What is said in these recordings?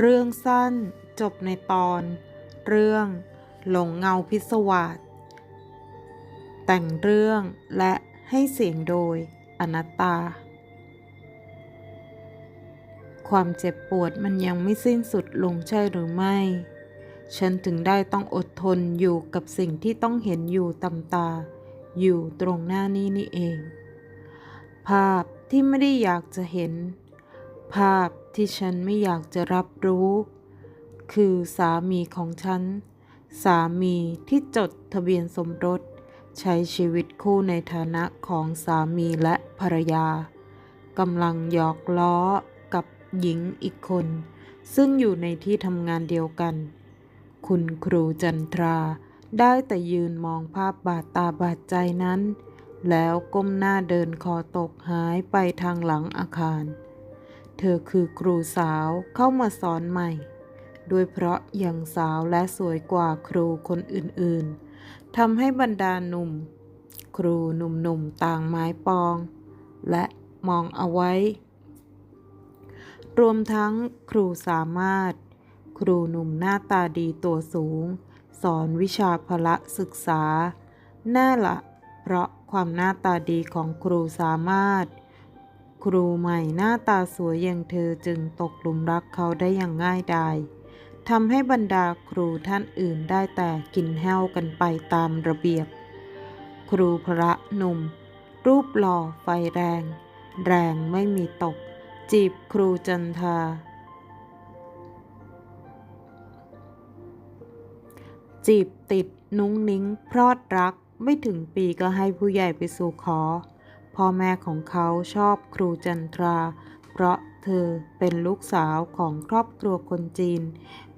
เรื่องสั้นจบในตอน เรื่องหลงเงาพิศวาสแต่งเรื่องและให้เสียงโดยอนัตตา ความเจ็บปวดมันยังไม่สิ้นสุดลงใช่หรือไม่ ฉันถึงได้ต้องอดทนอยู่กับสิ่งที่ต้องเห็นอยู่ตำตา อยู่ตรงหน้านี้นี่เอง ภาพที่ไม่ได้อยากจะเห็น ภาพ ที่ฉันไม่อยากจะรับรู้ คือสามีของฉัน สามีที่จดทะเบียนสมรส ใช้ชีวิตคู่ในฐานะของสามีและภรรยากำลังหยอกล้อกับหญิงอีกคน ซึ่งอยู่ในที่ทำงานเดียวกัน คุณครูจันทราได้แต่ยืนมองภาพบาดตาบาดใจนั้น แล้วก้มหน้าเดินคอตกหายไปทางหลังอาคาร เธอคือครูสาวเข้ามาสอนใหม่ ด้วยเพราะยังสาวและสวยกว่าครูคนอื่นๆทำให้บรรดาหนุ่ม ครูหนุ่มๆต่างไม้ปอง และมองเอาไว้ รวมทั้งครูสามารถ ครูหนุ่มหน้าตาดีตัวสูง สอนวิชาพละศึกษา แน่ละ เพราะความหน้าตาดีของครูสามารถ ครูใหม่หน้าตาสวยอย่างเธอจึงตกหลุมรักเขาได้อย่างง่ายดายทำให้บรรดาครูท่านอื่นได้แต่กินแห้วกันไปตามระเบียบ ครูพระหนุ่ม รูปหล่อไฟแรง แรงไม่มีตก จีบครูจันทา จีบติดนุ้งนิ้งพรอดรักไม่ถึงปีก็ให้ผู้ใหญ่ไปสู่ขอ พ่อแม่ของเขาชอบครูจันทรา เพราะเธอเป็นลูกสาวของครอบครัวคนจีน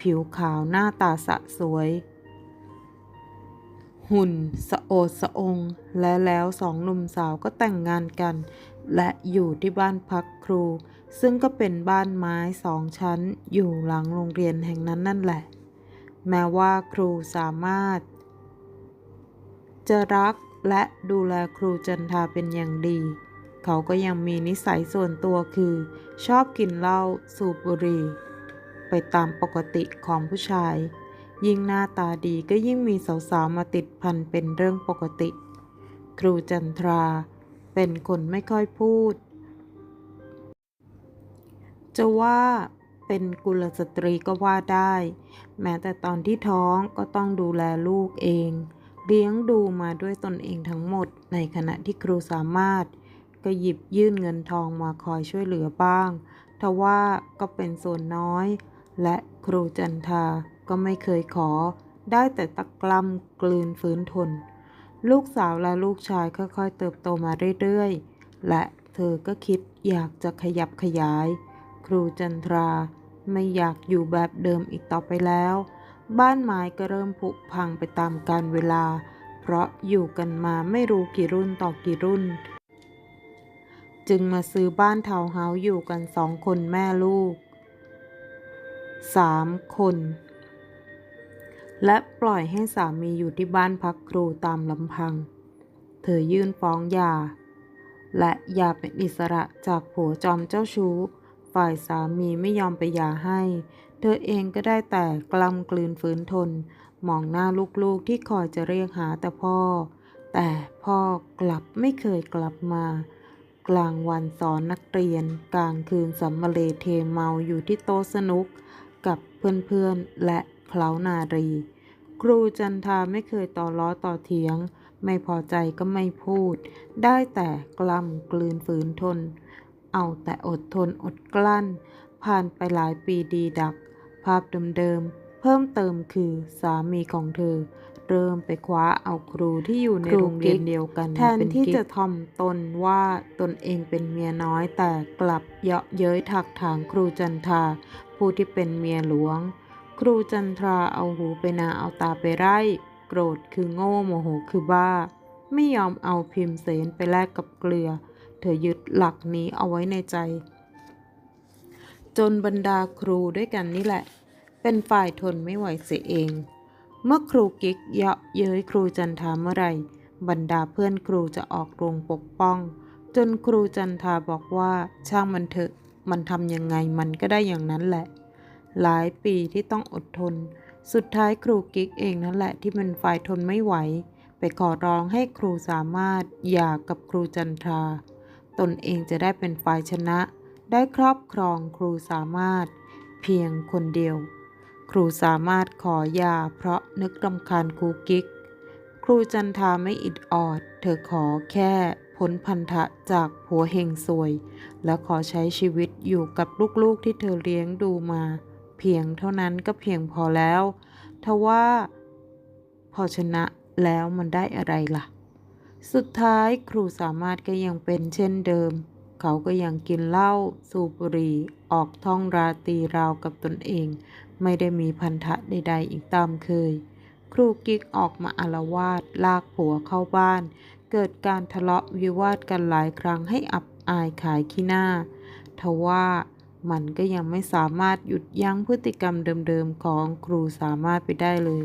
ผิวขาวหน้าตาสะสวย หุ่นสะโอดสะอง และแล้วสองหนุ่มสาวก็แต่งงานกัน และอยู่ที่บ้านพักครู ซึ่งก็เป็นบ้านไม้สองชั้นอยู่หลังโรงเรียนแห่งนั้นนั่นแหละ แม้ว่าครูสามารถ จะรัก และดูแลครูจันทาเป็นอย่างดี เขาก็ยังมีนิสัยส่วนตัวคือ ชอบกินเหล้าสูบบุหรี่ไปตามปกติของผู้ชาย ยิ่งหน้าตาดีก็ยิ่งมีสาวๆมาติดพันเป็นเรื่องปกติ ครูจันทรา เป็นคนไม่ค่อยพูด จะว่าเป็นกุลสตรีก็ว่าได้ แม้แต่ตอนที่ท้องก็ต้องดูแลลูกเอง เลี้ยงดูมาด้วยตนเองทั้งหมด ในขณะที่ครูสามารถ ก็หยิบยื่นเงินทองมาคอยช่วยเหลือบ้าง ทว่าก็เป็นส่วนน้อย และครูจันทาก็ไม่เคยขอ ได้แต่ตะกล้ำกลืนฝืนทน ลูกสาวและลูกชายค่อยๆเติบโตมาเรื่อยๆ และเธอก็คิดอยากจะขยับขยาย ครูจันทราไม่อยากอยู่แบบเดิมอีกต่อไปแล้ว บ้านไม้ก็เริ่มผุพังไปตามกาลเวลา เพราะอยู่กันมาไม่รู้กี่รุ่นต่อกี่รุ่น จึงมาซื้อบ้านทาวน์เฮาส์อยู่กันสองคนแม่ลูกสามคน และปล่อยให้สามีอยู่ที่บ้านพักครูตามลำพัง เธอยื่นฟ้องหย่า และหย่าเป็นอิสระจากผัวจอมเจ้าชู้ ฝ่ายสามีไม่ยอมไปหย่าให้ เธอเองก็ได้แต่กล้ำกลืนฝืนทน มองหน้าลูกๆที่คอยจะเรียกหาแต่พ่อ แต่พ่อกลับไม่เคยกลับมา กลางวันสอนนักเรียน กลางคืนสัมมาเลเทเมาอยู่ที่โต๊ะสนุก กับเพื่อนๆและเคล้านารี ครูจันทาไม่เคยต่อล้อต่อเถียง ไม่พอใจก็ไม่พูด ได้แต่กล้ำกลืนฝืนทน เอาแต่อดทนอดกลั้นผ่านไปหลายปีดีดัก ภาพเดิมๆ เพิ่มเติมคือสามีของเธอ เริ่มไปคว้าเอาครูที่อยู่ในโรงเรียนเดียวกัน แทนที่จะทอมตนว่าตนเองเป็นเมียน้อยแต่กลับเยาะเย้ยถักถางครูจันทา ผู้ที่เป็นเมียหลวง ครูจันทราเอาหูไปนาเอาตาไปไร่โกรธคือโง่โมโหคือบ้า ไม่ยอมเอาพิมพ์เสนไปแลกกับเกลือ เธอยึดหลักนี้เอาไว้ในใจ จนบรรดาครูด้วยกันนี่แหละ เป็นฝ่ายทนไม่ไหวเสียเอง เมื่อครูกิ๊กเยาะเย้ยครูจันทาเมื่อไรบรรดาเพื่อนครูจะออกโรงปกป้อง จนครูจันทาบอกว่าช่างมันเถอะมันทำยังไงมันก็ได้อย่างนั้นแหละ หลายปีที่ต้องอดทน สุดท้ายครูกิ๊กเองนั่นแหละที่เป็นฝ่ายทนไม่ไหว ไปขอร้องให้ครูสามารถหย่ากับครูจันทรา ตนเองจะได้เป็นฝ่ายชนะ ได้ครอบครองครูสามารถเพียงคนเดียว ครูสามารถขอยาเพราะนึกรำคาญครูกิ๊ก ครูจันทาไม่อิดออด เธอขอแค่พ้นพันธะจากผัวเฮงซวย และขอใช้ชีวิตอยู่กับลูกๆที่เธอเลี้ยงดูมา เพียงเท่านั้นก็เพียงพอแล้วทว่าพอชนะแล้วมันได้อะไรล่ะ สุดท้ายครูสามารถก็ยังเป็นเช่นเดิม เขาก็ยังกินเหล้าสูบบุหรี่ออกท่องราตรีราวกับตนเอง ไม่ได้มีพันธะใดๆอีกตามเคย ครูกิ๊กออกมาอารวาสลากผัวเข้าบ้าน เกิดการทะเลาะวิวาทกันหลายครั้งให้อับอายขายขี้หน้าทว่ามันก็ยังไม่สามารถหยุดยั้งพฤติกรรมเดิมๆของครูสามารถไปได้เลย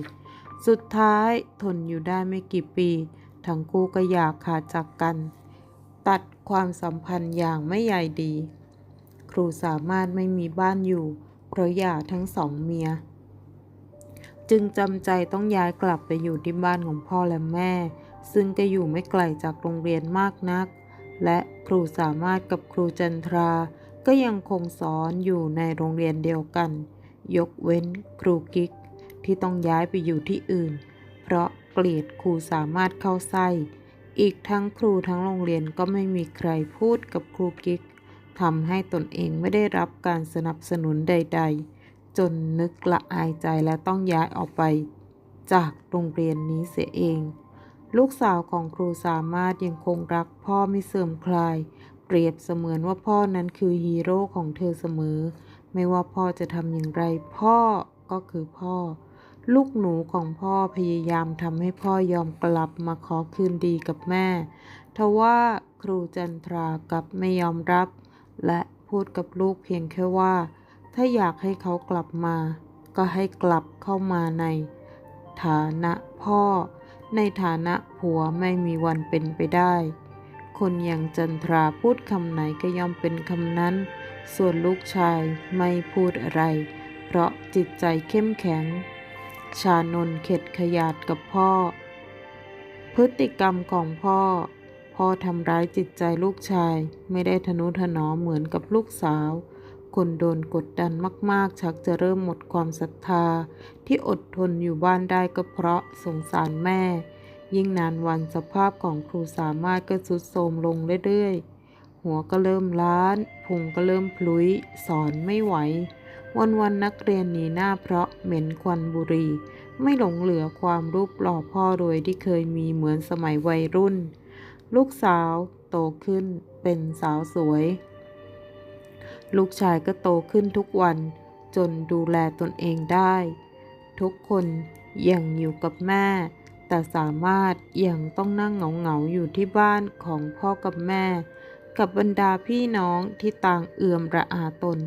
สุดท้ายทนอยู่ได้ไม่กี่ปี ทั้งคู่ก็อยากขาดจากกัน ตัดความสัมพันธ์อย่างไม่ใยดี ครูสามารถไม่มีบ้านอยู่ เพราะหย่าทั้งสองเมีย จึงจำใจต้องย้ายกลับไปอยู่ที่บ้านของพ่อและแม่ ซึ่งก็อยู่ไม่ไกลจากโรงเรียนมากนัก และครูสามารถกับครูจันทรา ก็ยังคงสอนอยู่ในโรงเรียนเดียวกัน ยกเว้นครูกิ๊กที่ต้องย้ายไปอยู่ที่อื่น เพราะเกลียดครูสามารถเข้าไส้ อีกทั้งครูทั้งโรงเรียนก็ไม่มีใครพูดกับครูกิ๊กทำให้ตนเองไม่ได้รับการสนับสนุนใด ๆ จนนึกละอายใจและต้องย้ายออกไป จากโรงเรียนนี้เสียเอง ลูกสาวของครูสามารถยังคงรักพ่อไม่เสื่อมคลาย เปรียบเสมือนว่าพ่อนั้นคือฮีโร่ของเธอเสมอ ไม่ว่าพ่อจะทำอย่างไรพ่อก็คือพ่อ ลูกหนูของพ่อพยายามทำให้พ่อยอมกลับมาขอคืนดีกับแม่ ทว่าครูจันทรากับไม่ยอมรับ และพูดกับลูกเพียงแค่ว่า ถ้าอยากให้เขากลับมา ก็ให้กลับเข้ามาใน ฐานะพ่อ ในฐานะผัวไม่มีวันเป็นไปได้ คนอย่างจันทราพูดคำไหนก็ย่อมเป็นคำนั้น ส่วนลูกชายไม่พูดอะไร เพราะจิตใจเข้มแข็ง ชานนเข็ดขยาดกับพ่อ พฤติกรรมของพ่อ พ่อทำร้ายจิตใจลูกชายไม่ได้ทนุถนอมเหมือนกับลูกสาว คนโดนกดดันมาก ๆ ชักจะเริ่มหมดความศรัทธา ที่อดทนอยู่บ้านได้ก็เพราะสงสารแม่ ยิ่งนานวันสภาพของครูสามารถก็ทรุดโทรมลงเรื่อยๆ หัวก็เริ่มล้าน พุงก็เริ่มพลุย สอนไม่ไหว วันๆนนักเรียนหนีหน้าเพราะเหม็นควันบุหรี่ ไม่หลงเหลือความรูปหล่อพ่อรวยที่เคยมีเหมือนสมัยวัยรุ่น ลูกสาวโตขึ้นเป็นสาวสวย ลูกชายก็โตขึ้นทุกวันจนดูแลตนเองได้ ทุกคนยังอยู่กับแม่ แต่สามารถยังต้องนั่งเหงาๆอยู่ที่บ้านของพ่อกับแม่ กับบรรดาพี่น้องที่ต่างเอื่อมระอาตน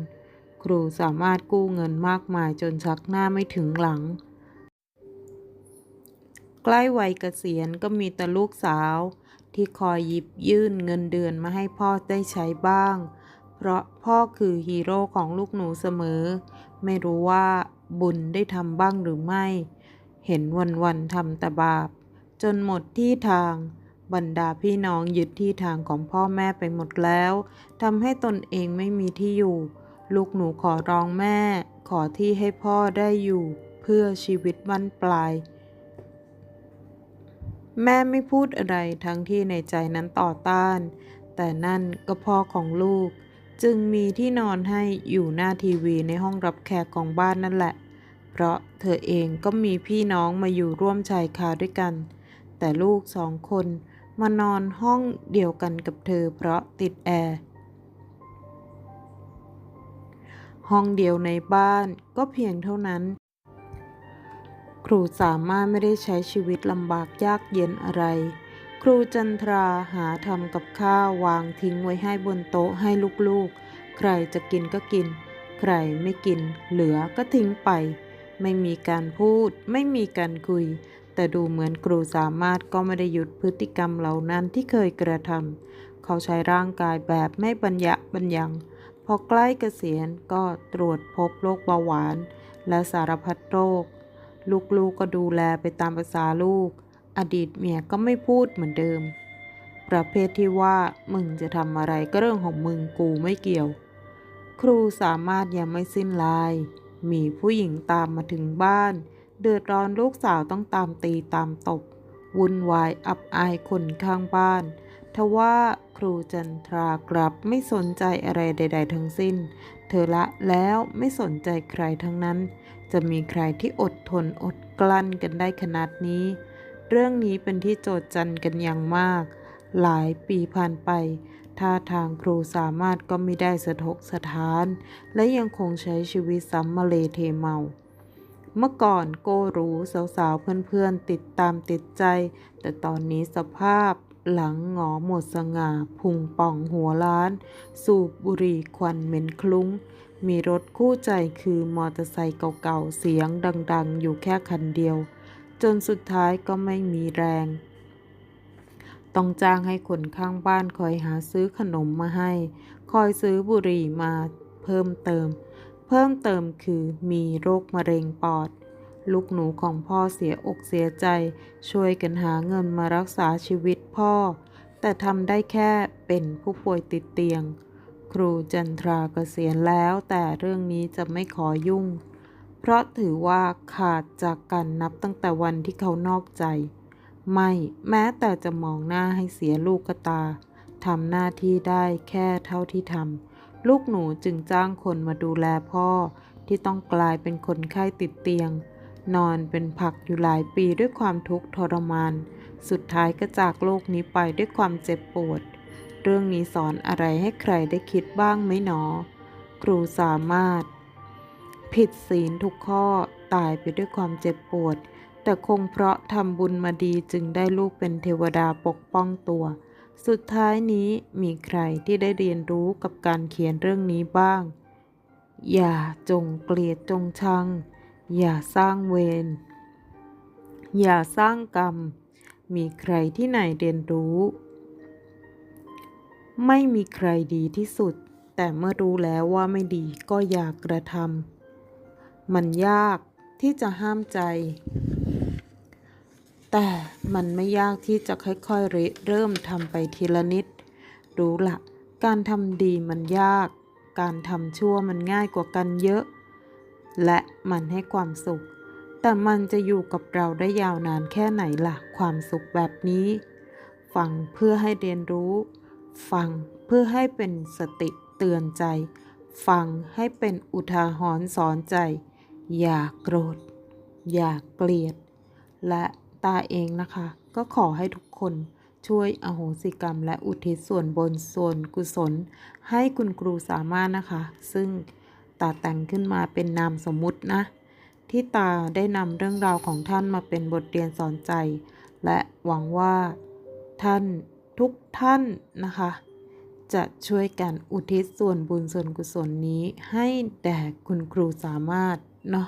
ครูสามารถกู้เงินมากมายจนชักหน้าไม่ถึงหลัง ใกล้วัยเกษียณก็มีแต่ลูกสาว ที่คอยหยิบยื่นเงินเดือนมาให้พ่อได้ใช้บ้าง เพราะพ่อคือฮีโร่ของลูกหนูเสมอ ไม่รู้ว่าบุญได้ทำบ้างหรือไม่ เห็นวันๆทำแต่บาป จนหมดที่ทางบรรดาพี่น้องยึดที่ทางของพ่อแม่ไปหมดแล้วทำให้ตนเองไม่มีที่อยู่ ลูกหนูขอร้องแม่ ขอที่ให้พ่อได้อยู่เพื่อชีวิตบั้นปลาย แม่ไม่พูดอะไรทั้งที่ในใจนั้นต่อต้าน แต่นั่นก็พ่อของลูก จึงมีที่นอนให้อยู่หน้าทีวีในห้องรับแขกของบ้านนั่นแหละ เพราะเธอเองก็มีพี่น้องมาอยู่ร่วมชายคาด้วยกัน แต่ลูกสองคนมานอนห้องเดียวกันกับเธอเพราะติดแอร์ ห้องเดียวในบ้านก็เพียงเท่านั้น ครูสามารถไม่ได้ใช้ชีวิตลำบากยากเย็นอะไร ครูจันทราหาทำกับข้าววางทิ้งไว้ให้บนโต๊ะให้ลูกๆ ใครจะกินก็กิน ใครไม่กิน เหลือก็ทิ้งไป ไม่มีการพูด ไม่มีการคุย แต่ดูเหมือนครูสามารถก็ไม่ได้หยุดพฤติกรรมเหล่านั้นที่เคยกระทำเขาใช้ร่างกายแบบไม่บรรยะบรรยัง อใกล้เกษียณก็ตรวจพบโรคเบาหวาน และสารพัดโรค ลูกๆก็ดูแลไปตามภาษาลูก อดีตเมียก็ไม่พูดเหมือนเดิม ประเภทที่ว่ามึงจะทำอะไรก็เรื่องของมึงกูไม่เกี่ยว ครูสามารถยังไม่สิ้นลาย มีผู้หญิงตามมาถึงบ้าน เดือดร้อนลูกสาวต้องตามตีตามตบวุ่นวายอับอายคนข้างบ้าน ทว่าครูจันทรากลับไม่สนใจอะไรใด ๆ ทั้งสิ้น เธอละแล้วไม่สนใจใครทั้งนั้น จะมีใครที่อดทนอดกลั้นกันได้ขนาดนี้ เรื่องนี้เป็นที่โจทย์จันกันอย่างมาก หลายปีผ่านไปท่าทางครูสามารถก็ไม่ได้สะทกสะท้าน และยังคงใช้ชีวิตซ้ำมาเลเทเมาเมื่อก่อนโก้รู้สาวๆเพื่อนๆติดตามติดใจ แต่ตอนนี้สภาพ หลังหงอหมดสง่า พุงป่องหัวล้าน สูบบุหรี่ควันเหม็นคลุ้ง มีรถคู่ใจคือมอเตอร์ไซค์เก่าๆ เสียงดังๆ อยู่แค่คันเดียว จนสุดท้ายก็ไม่มีแรง ต้องจ้างให้คนข้างบ้านคอยหาซื้อขนมมาให้ คอยซื้อบุหรี่มาเพิ่มเติม เพิ่มเติมคือมีโรคมะเร็งปอด ลูกหนูของพ่อเสียอกเสียใจ ช่วยกันหาเงินมารักษาชีวิตพ่อ แต่ทำได้แค่เป็นผู้ป่วยติดเตียง ครูจันทราเกษียณแล้วแต่เรื่องนี้จะไม่ขอยุ่ง เพราะถือว่าขาดจากการนับตั้งแต่วันที่เขานอกใจ ไม่แม้แต่จะมองหน้าให้เสียลูกกตาทำหน้าที่ได้แค่เท่าที่ทำลูกหนูจึงจ้างคนมาดูแลพ่อที่ต้องกลายเป็นคนไข้ติดเตียง นอนเป็นผักอยู่หลายปีด้วยความทุกข์ทรมาน สุดท้ายก็จากโลกนี้ไปด้วยความเจ็บปวด เรื่องนี้สอนอะไรให้ใครได้คิดบ้างไหมหนอ ครูสามารถ ผิดศีลทุกข้อตายไปด้วยความเจ็บปวด แต่คงเพราะทำบุญมาดีจึงได้ลูกเป็นเทวดาปกป้องตัว สุดท้ายนี้มีใครที่ได้เรียนรู้กับการเขียนเรื่องนี้บ้าง อย่าจงเกลียดจงชัง อย่าสร้างเวร อย่าสร้างกรรม มีใครที่ไหนเรียนรู้ ไม่มีใครดีที่สุด แต่เมื่อรู้แล้วว่าไม่ดีก็อย่ากระทำ มันยากที่จะห้ามใจ แต่มันไม่ยากที่จะค่อยๆเรเริ่มทำไปทีละนิด รู้ละ การทำดีมันยาก การทำชั่วมันง่ายกว่ากันเยอะ และมันให้ความสุข แต่มันจะอยู่กับเราได้ยาวนานแค่ไหนล่ะ ความสุขแบบนี้ ฟังเพื่อให้เรียนรู้ ฟังเพื่อให้เป็นสติเตือนใจ ฟังให้เป็นอุทาหรณ์สอนใจ อย่าโกรธ อย่าเกลียด และตาเองนะคะ ก็ขอให้ทุกคนช่วยอโหสิกรรมและอุทิศส่วนบนส่วนกุศล ให้คุณครูสามารถนะคะ ซึ่ง ตาแต่งขึ้นมาเป็นนามสมมุตินะ ที่ตาได้นำเรื่องราวของท่านมาเป็นบทเรียนสอนใจ และหวังว่าท่านทุกท่านนะคะ จะช่วยกันอุทิศส่วนบุญส่วนกุศลนี้ให้แด่คุณครูสามารถเนาะ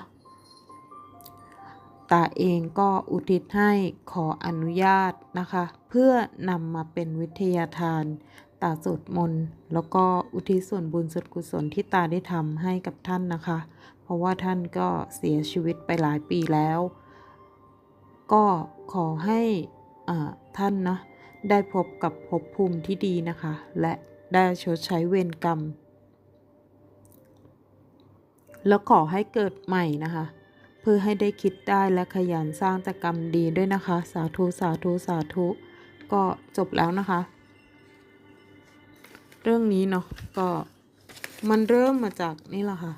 ตาเองก็อุทิศให้ขออนุญาตนะคะ เพื่อนำมาเป็นวิทยาทาน ตาสวดมนต์แล้วก็อุทิศส่วนบุญส่วนกุศลที่ตาได้ทำให้กับท่านนะคะ เพราะว่าท่านก็เสียชีวิตไปหลายปีแล้ว ก็ขอให้อ่าท่านนะได้พบกับภพภูมิที่ดีนะคะ และได้ชดใช้เวรกรรม แล้วขอให้เกิดใหม่นะคะ เพื่อให้ได้คิดได้และขยันสร้างแต่กรรมดีด้วยนะคะ สาธุสาธุสาธุก็จบแล้วนะคะ เรื่องนี้เนาะก็มันเริ่มมาจากนี่แหละค่ะ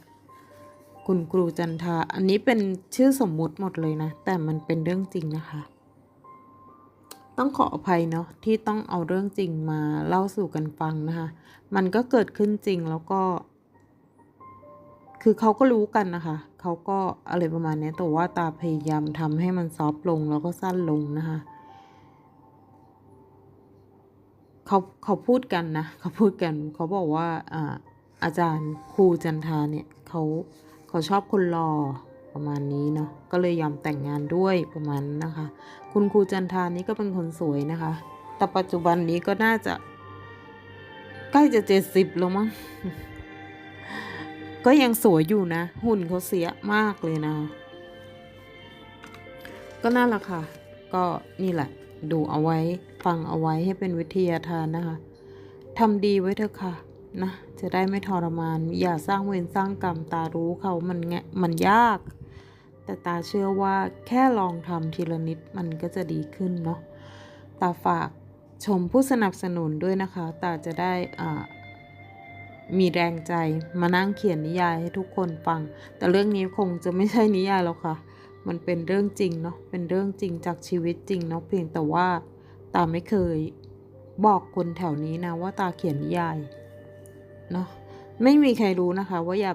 คุณครูจันทาอันนี้เป็นชื่อสมมุติหมดเลยนะ แต่มันเป็นเรื่องจริงนะคะ ต้องขออภัยเนาะที่ต้องเอาเรื่องจริงมาเล่าสู่กันฟังนะคะ มันก็เกิดขึ้นจริงแล้วก็ คือเขาก็รู้กันนะคะ เขาก็อะไรประมาณนี้แต่ว่าตาพยายามทำให้มันซอฟต์ลงแล้วก็สั้นลงนะคะ เขาเขาพูดกันนะเขาพูดกันเขาบอกว่าอ่าอาจารย์ครูจันทาเนี่ยเขาเขาชอบคนหล่อประมาณนี้เนาะก็เลยยอมแต่งงานด้วยประมาณนะคะ คุณครูจันทานี่ก็เป็นคนสวยนะคะ แต่ปัจจุบันนี้ก็น่าจะใกล้จะเจ็ดสิบแล้วมั้งก็ยังสวยอยู่นะ หุ่นเขาเสียมากเลยนะ ก็นั่นแหละค่ะ ก็นี่แหละ ดูเอาไว้ ฟังเอาไว้ให้เป็นวิทยาทานนะคะทำดีไว้เถอะค่ะนะจะได้ไม่ทรมาน อย่าสร้างเวรสร้างกรรมตารู้เขามันแงมันยาก แต่ตาเชื่อว่าแค่ลองทำทีละนิดมันก็จะดีขึ้นเนาะตาฝากชมผู้สนับสนุนด้วยนะคะ ตาจะได้อ่ามีแรงใจมานั่งเขียนนิยายให้ทุกคนฟัง แต่เรื่องนี้คงจะไม่ใช่นิยายแล้วค่ะ มันเป็นเรื่องจริงเนาะเป็นเรื่องจริงจากชีวิตจริงเนาะเพียงแต่ว่าตาไม่เคยบอกคนแถวนี้นะว่าตาเขียนนิยายเนาะไม่มีใครรู้นะคะ ว่าอย่า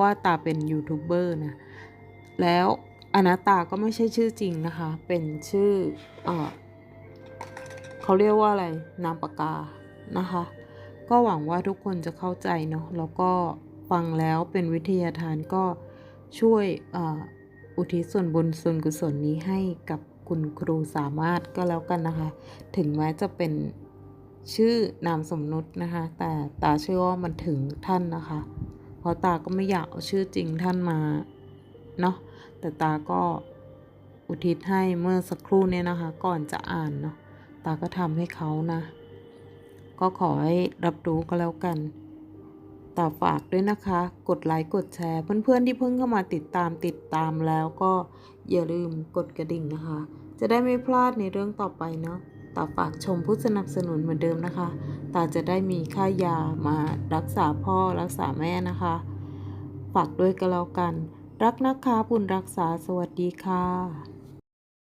ว่าตาเป็นยูทูบเบอร์นะแล้วอนาตาก็ไม่ใช่ชื่อจริงนะคะ เป็นชื่อเออเขาเรียกว่าอะไรนามปากกานะคะ ก็หวังว่าทุกคนจะเข้าใจเนาะแล้วก็ฟังแล้วเป็นวิทยาทานก็ช่วยเออ อุทิศส่วนบุญส่วนกุศลนี้ให้กับคุณครูสามารถก็แล้วกันนะคะ ถึงแม้จะเป็นชื่อนามสมนุษนะคะ แต่ตาเชื่อว่ามันถึงท่านนะคะ เพราะตาก็ไม่อยากเอาชื่อจริงท่านมาเนาะแต่ตาก็อุทิศให้เมื่อสักครู่เนี่ยนะคะ ก่อนจะอ่านเนาะตาก็ทำให้เขานะ ก็ขอให้รับรู้ก็แล้วกัน ตาฝากด้วยนะคะ กดไลค์กดแชร์ เพื่อนๆที่เพิ่งเข้ามาติดตามติดตามแล้วก็อย่าลืมกดกระดิ่งนะคะ จะได้ไม่พลาดในเรื่องต่อไปเนาะตาฝากชมผู้สนับสนุนเหมือนเดิมนะคะ ตาจะได้มีค่ายามารักษาพ่อรักษาแม่นะคะ ฝากด้วยก็แล้วกัน รักนะคะบุญรักษาสวัสดีค่ะ